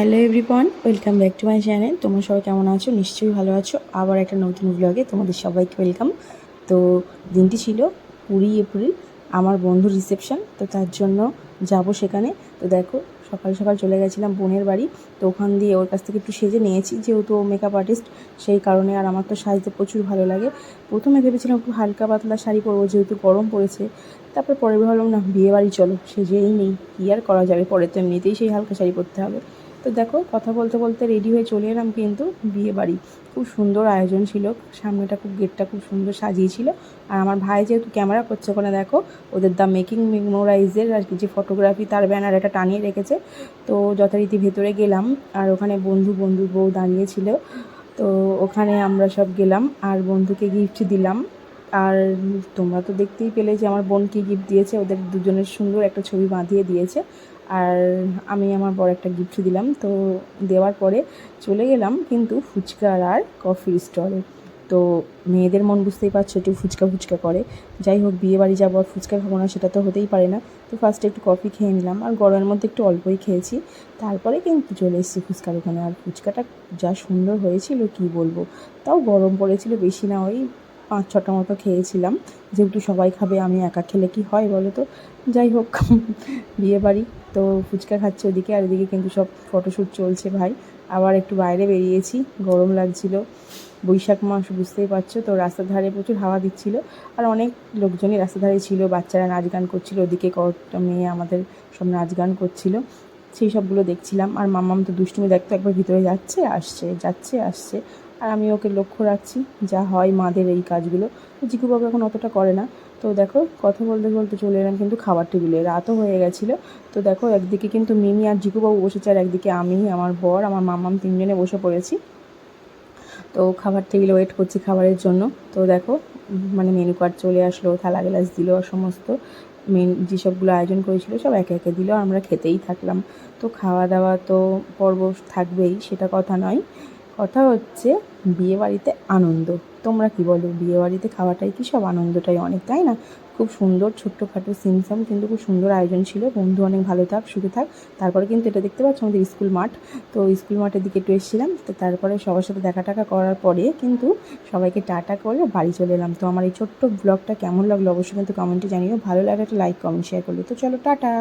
Hello everyone, welcome back to my channel. তোমরা সবাই কেমন আছো? নিশ্চয়ই ভালো আছো। আবার একটা নতুন ব্লগে তোমাদের সবাইকে ওয়েলকাম। তো দিনটি ছিল কুড়ি এপ্রিল, আমার বন্ধুর রিসেপশন, তো তার জন্য যাব সেখানে। তো দেখো, সকাল সকাল চলে গেছিলাম বোনের বাড়ি। তো ওখান দিয়ে ওর কাছ থেকে একটু সেজে নিয়েছি, যেহেতু ও মেকআপ আর্টিস্ট সেই কারণে আর আমার তো সাজতে প্রচুর ভালো লাগে। প্রথমে ভেবেছিলাম একটু হালকা পাতলা শাড়ি পরবো, যেহেতু গরম পড়েছে। তারপর পরে ভাবলাম, না, বিয়ে বাড়ি চলো, সেজেই নেই। কী আর করা যাবে? পরে তো এমনিতেই সেই হালকা শাড়ি পরতে হবে। তো দেখো, কথা বলতে বলতে রেডি হয়ে চলে এলাম কিন্তু বিয়ে বাড়ি খুব সুন্দর আয়োজন ছিল, সামনেটা খুব, গেটটা খুব সুন্দর সাজিয়েছিল। আর আমার ভাই যেহেতু ক্যামেরা করছে ওখানে দেখো, ওদের দ্য মেকিং মেমোরাইজের আর কি যে ফটোগ্রাফি তার ব্যানার এটা টানিয়ে রেখেছে। তো যথারীতি ভেতরে গেলাম, আর ওখানে বন্ধু বন্ধু বউ দাঁড়িয়েছিল তো ওখানে আমরা সব গেলাম, আর বন্ধুকে গিফট দিলাম। আর তোমরা তো দেখতেই পেলে যে আমার বোন কী গিফট দিয়েছে, ওদের দুজনের সুন্দর একটা ছবি বাঁধিয়ে দিয়েছে। আর আমি আমার বড় একটা গিফট দিলাম, তো দেওয়ার পরে চলে গেলাম কিন্তু ফুচকার আর কফির স্টলে তো মেয়েদের মন বুঝতেই পারছ, একটু ফুচকা ফুচকা করে। যাই হোক, বিয়ে বাড়ি যাব আর ফুচকা খাব না, সেটা তো হতেই পারে না। তো ফার্স্টে একটু কফি খেয়ে নিলাম, আর গরমের মধ্যে একটু অল্পই খেয়েছি। তারপরে কিন্তু চলে এসেছি ফুচকার ওখানে আর ফুচকাটা যা সুন্দর হয়েছিল, কি বলব? তাও গরম পড়েছিল বেশি না, ওই পাঁচ ছটা মতো খেয়েছিলাম। যেহেতু সবাই খাবে, আমি একা খেলে কি হয় বলো তো? যাই হোক, বিয়ে বাড়ি তো ফুচকা খাচ্ছে ওদিকে, আর এদিকে কিন্তু সব ফটোশ্যুট চলছে ভাই। আবার একটু বাইরে বেরিয়েছি, গরম লাগছিল। বৈশাখ মাস, বুঝতেই পারছ? তো রাস্তার ধারে প্রচুর হাওয়া দিচ্ছিল। আর অনেক লোকজনই রাস্তার ধারে ছিল, বাচ্চারা নাচ গান করছিল। ওদিকে কটা মেয়ে আমাদের সব নাচ গান করছিল। সেই সবগুলো দেখছিলাম। আর মাম্মাম তো দুষ্টুমি দেখতো একবার ভিতরে যাচ্ছে, আসছে যাচ্ছে, আসছে। আর আমি ওকে লক্ষ্য রাখছি, যা হয় মাদের এই কাজগুলো। তো জিকুবাবু এখন অতটা করে না। তো দেখো, কথা বলতে বলতে চলে এলাম কিন্তু খাবার টেবিলে। রাতও হয়ে গেছিল। তো দেখো, একদিকে কিন্তু মিমি আর জিকুবাবু বসেছে, আর একদিকে আমি, আমার বর, আমার মামাম তিনজনে বসে পড়েছি। তো খাবার টেবিলে ওয়েট করছি খাবারের জন্য। তো দেখো মানে মেনু কার্ড চলে আসলো, থালা গ্লাস দিল সমস্ত মেন যেসবগুলো আয়োজন করেছিল সব একে একে দিল আমরা খেতেই থাকলাম। তো খাওয়া দাওয়া তো পর্ব থাকবেই, সেটা কথা নয়। কথা হচ্ছে বিয়ে বাড়িতে আনন্দ। তোমরা কি বলো বিয়ে বাড়িতে খাওয়াটাই কি সব আনন্দটাই অনেক, তাই না? খুব সুন্দর ছোট্টখাটো সিমসাম, কিন্তু খুব সুন্দর আয়োজন ছিল। বন্ধু অনেক ভালো থাক, সুখে থাক। তারপরে কিন্তু এটা দেখতে পাচ্ছ আমাদের স্কুল মাঠ। তো স্কুল মাঠের দিকে একটু এসেছিলাম। তো তারপরে সবার সাথে দেখা টাকা করার পরে কিন্তু সবাইকে টাটা করে বাড়ি চলে এলাম। তো আমার এই ছোট্ট ব্লগটা কেমন লাগল অবশ্যই কিন্তু কমেন্টে জানিও। ভালো লাগে একটা লাইক, কমেন্ট শেয়ার করলে। তো চলো, টাটা।